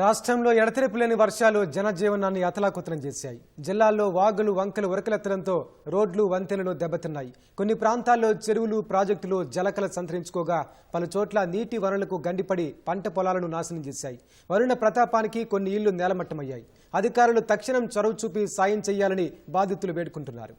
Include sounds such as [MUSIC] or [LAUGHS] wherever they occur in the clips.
రాష్ట్రంలో ఎడతెరపు లేని వర్షాలు జనజీవనాన్ని అతలాకుతలం చేశాయి. జిల్లాల్లో వాగులు వంకలు ఉరకలెత్తడంతో రోడ్లు వంతెనలు దెబ్బతిన్నాయి. కొన్ని ప్రాంతాల్లో చెరువులు ప్రాజెక్టులు జలకల సంతరించుకోగా పలు చోట్ల నీటి వనరులకు గండిపడి పంట పొలాలను నాశనం చేశాయి. వరుణ ప్రతాపానికి కొన్ని ఇళ్ళు నేలమట్టమయ్యాయి. అధికారులు తక్షణం చొరవ చూపి సాయం చేయాలని బాధితులు వేడుకుంటున్నారు.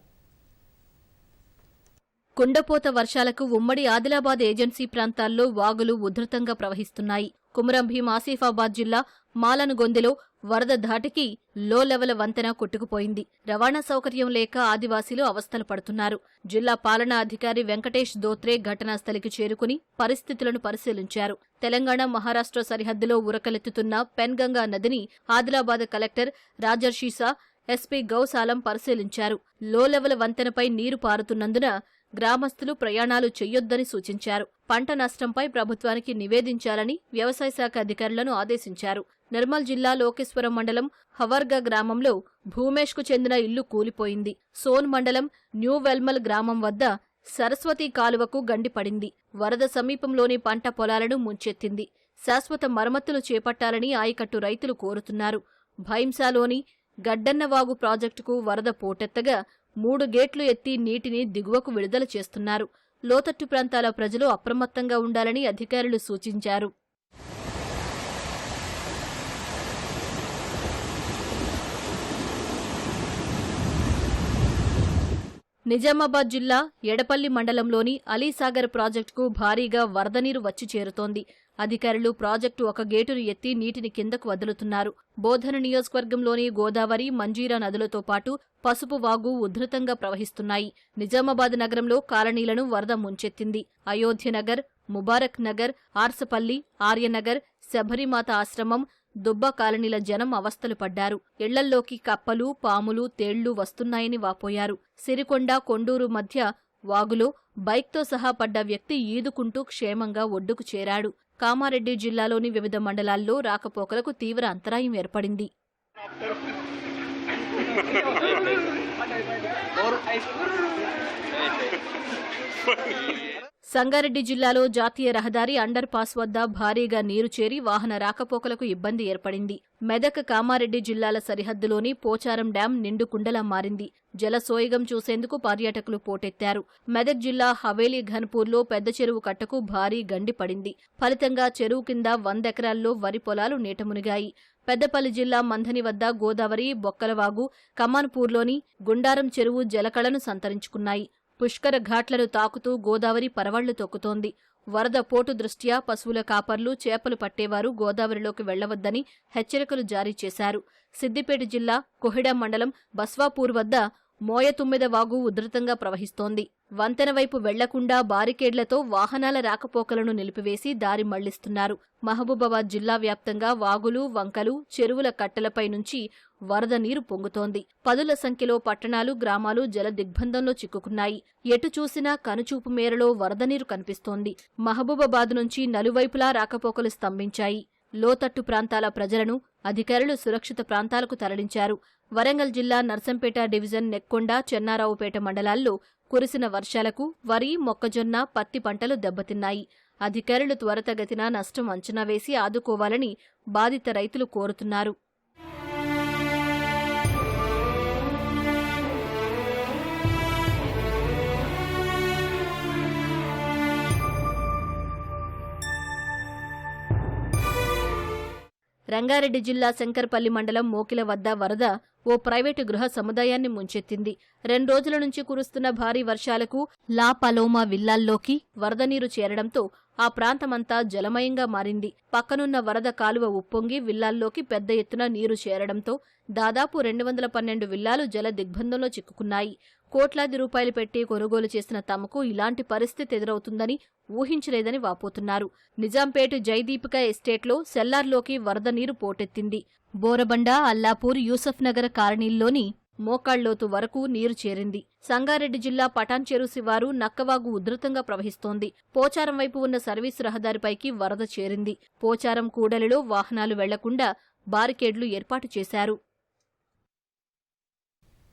కుండపోత వర్షాలకు ఉమ్మడి ఆదిలాబాద్ ఏజెన్సీ ప్రాంతాల్లో వాగులు ఉధృతంగా ప్రవహిస్తున్నాయి. కుమరం భీం ఆసిఫాబాద్ జిల్లా మాలనుగొందెలో వరద ధాటికి లో లెవెల్ వంతెన కొట్టుకుపోయింది. రవాణా సౌకర్యం లేక ఆదివాసీలు అవస్థలు పడుతున్నారు. జిల్లా పాలనా అధికారి వెంకటేష్ దోత్రే ఘటనా స్థలికి చేరుకుని పరిస్థితులను పరిశీలించారు. తెలంగాణ మహారాష్ట్ర సరిహద్దులో ఉరకలెత్తుతున్న పెన్గంగా నదిని ఆదిలాబాద్ కలెక్టర్ రాజర్షీసా ఎస్పీ గౌసాలం పరిశీలించారు. లో లెవెల్ వంతెనపై నీరు పారుతున్నందున గ్రామస్తులు ప్రయాణాలు చెయ్యొద్దని సూచించారు. పంట నష్టంపై ప్రభుత్వానికి నివేదించాలని వ్యవసాయ శాఖ అధికారులను ఆదేశించారు. నిర్మల్ జిల్లా లోకేశ్వరం మండలం హవర్గా గ్రామంలో భూమేష్కు చెందిన ఇల్లు కూలిపోయింది. సోన్ మండలం న్యూ వెల్మల్ గ్రామం వద్ద సరస్వతి కాలువకు గండిపడింది వరద సమీపంలోని పంట పొలాలను ముంచెత్తింది. శాశ్వత మరమ్మతులు చేపట్టాలని ఆయకట్టు రైతులు కోరుతున్నారు. భైంసాలోని గడ్డన్నవాగు ప్రాజెక్టుకు వరద పోటెత్తగా మూడు గేట్లు ఎత్తి నీటిని దిగువకు విడుదల చేస్తున్నారు. లోతట్టు ప్రాంతాల ప్రజలు అప్రమత్తంగా ఉండాలని అధికారులు సూచించారు. నిజామాబాద్ జిల్లా ఎడపల్లి మండలంలోని అలీసాగర్ ప్రాజెక్టుకు భారీగా వరద నీరు వచ్చి చేరుతోంది. అధికారులు ప్రాజెక్టు ఒక గేటును ఎత్తి నీటిని కిందకు వదులుతున్నారు. బోధన నియోజకవర్గంలోని గోదావరి మంజీరా నదులతో పాటు పసుపు వాగు ఉధృతంగా ప్రవహిస్తున్నాయి. నిజామాబాద్ నగరంలో కాలనీలను వరద ముంచెత్తింది. అయోధ్య నగర్ ముబారక్ నగర్ ఆర్సపల్లి ఆర్యనగర్ శబరిమాత ఆశ్రమం దుబ్బ కాలనీల జనం అవస్థలు పడ్డారు. ఇళ్ళల్లోకి కప్పలు పాములు తేళ్ళు వస్తున్నాయని వాపోయారు. సిరికొండ కొండూరు మధ్య వాగులో బైక్తో సహా పడ్డ వ్యక్తి ఈదుకుంటూ క్షేమంగా ఒడ్డుకు చేరాడు. కామారెడ్డి జిల్లాలోని వివిధ మండలాల్లో రాకపోకలకు తీవ్ర అంతరాయం ఏర్పడింది. [LAUGHS] [LAUGHS] సంగారెడ్డి జిల్లాలో జాతీయ రహదారి అండర్ పాస్ వద్ద భారీగా నీరు చేరి వాహన రాకపోకలకు ఇబ్బంది ఏర్పడింది. మెదక్ కామారెడ్డి జిల్లాల సరిహద్దులోని పోచారం డ్యాం నిండు కుండలా మారింది. జలసోయగం చూసేందుకు పర్యాటకులు పోటెత్తారు. మెదక్ జిల్లా హవేలీ ఘన్పూర్లో పెద్ద చెరువు కట్టకు భారీ గండి పడింది. ఫలితంగా చెరువు కింద వందెకరాల్లో వరి పొలాలు నీటమునిగాయి పెద్దపల్లి జిల్లా మంథని వద్ద గోదావరి బొక్కలవాగు కమాన్పూర్లోని గుండారం చెరువు జలకళను సంతరించుకున్నాయి. పుష్కర ఘాట్లను తాకుతూ గోదావరి పరవళ్ళు తొక్కుతోంది. వరద పోటు దృష్ట్యా పశువుల కాపర్లు చేపలు పట్టేవారు గోదావరిలోకి వెళ్ళవద్దని హెచ్చరికలు జారీ చేశారు. సిద్దిపేట జిల్లా కొహిడా మండలం బస్వాపూర్ వద్ద మోయతుమ్మెద వాగు ఉధృతంగా ప్రవహిస్తోంది. వంతెన వైపు వెళ్ళకుండా బారికేడ్లతో వాహనాల రాకపోకలను నిలిపివేసి దారి మళ్ళిస్తున్నారు. మహబూబాబాద్ జిల్లా వ్యాప్తంగా వాగులు వంకలు చెరువుల కట్టెలపై నుంచి వరద నీరు పొంగుతోంది. పదుల సంఖ్యలో పట్టణాలు గ్రామాలు జల దిగ్బంధంలో చిక్కుకున్నాయి. ఎటు చూసినా కనుచూపు మేరలో వరద నీరు కనిపిస్తోంది. మహబూబాబాద్ నుంచి నలువైపులా రాకపోకలు స్తంభించాయి. లోతట్టు ప్రాంతాల ప్రజలను అధికారులు సురక్షిత ప్రాంతాలకు తరలించారు. వరంగల్ జిల్లా నర్సంపేట డివిజన్ నెక్కొండ చెన్నారావుపేట మండలాల్లో కురిసిన వర్షాలకు వరి మొక్కజొన్న పత్తి పంటలు దెబ్బతిన్నాయి. అధికారులు త్వరతగతిన నష్టం అంచనా వేసి ఆదుకోవాలని బాధిత రైతులు కోరుతున్నారు. రంగారెడ్డి జిల్లా శంకర్పల్లి మండలం మోకిల వద్ద వరద ఓ ప్రైవేటు గృహ సముదాయాన్ని ముంచెత్తింది. రెండు రోజుల నుంచి కురుస్తున్న భారీ వర్షాలకు లా పలోమా విల్లాల్లోకి వరద నీరు చేరడంతో ఆ ప్రాంతమంతా జలమయంగా మారింది. పక్కనున్న వరద కాలువ ఉప్పొంగి విల్లాల్లోకి పెద్ద ఎత్తున నీరు చేరడంతో దాదాపు రెండు వందల పన్నెండు విల్లాలు జల దిగ్బంధంలో చిక్కుకున్నాయి. కోట్లాది రూపాయలు పెట్టి కొనుగోలు చేసిన తమకు ఇలాంటి పరిస్థితి ఎదురవుతుందని ఊహించలేదని వాపోతున్నారు. నిజాంపేట జైదీపిక ఎస్టేట్లో సెల్లార్లోకి వరద నీరు పోటెత్తింది. బోరబండ అల్లాపూర్ యూసఫ్ నగర్ కాలనీల్లోని మోకాళ్ళోతు వరకు నీరు చేరింది. సంగారెడ్డి జిల్లా పటాన్చెరు శివారు నక్కవాగు ఉధృతంగా ప్రవహిస్తోంది. పోచారం వైపు ఉన్న సర్వీసు రహదారిపైకి వరద చేరింది. పోచారం కూడలిలో వాహనాలు వెళ్ళకుండా బారికేడ్లు ఏర్పాటు చేశారు.